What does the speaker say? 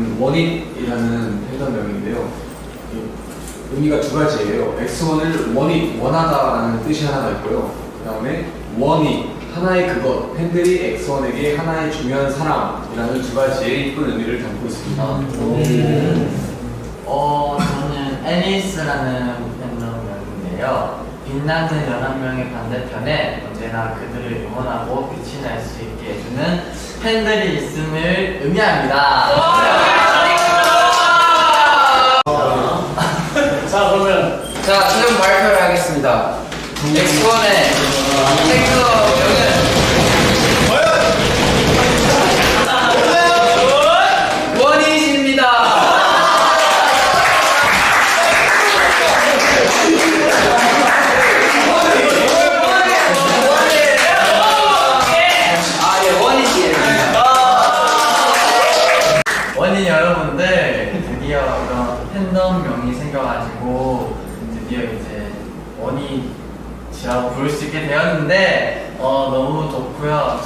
이거는 원잇이라는 팬덤명인데요. 의미가 두 가지예요. X1을 원잇, 원하다라는 뜻이 하나가 있고요. 그 다음에 원잇, 하나의 그것, 팬들이 X1에게 하나의 중요한 사람이라는 두 가지의 이쁜 의미를 담고 있습니다. 어, 저는 애니스라는 팬덤명인데요. 빛나는 11명의 반대편에 언제나 그들을 응원하고 빛이 날 수 있게 해주는 팬들이 있음을 의미합니다. 자, 최종 발표를 하겠습니다. 엑스원의 팬덤명은 원이십니다. 아, 예, 원이십니다. 원인 여러분들 드디어 이런 팬덤 명이 생겨가지고 드디어 이제 원이라고 부를 수 있게 되었는데 어, 너무 좋고요.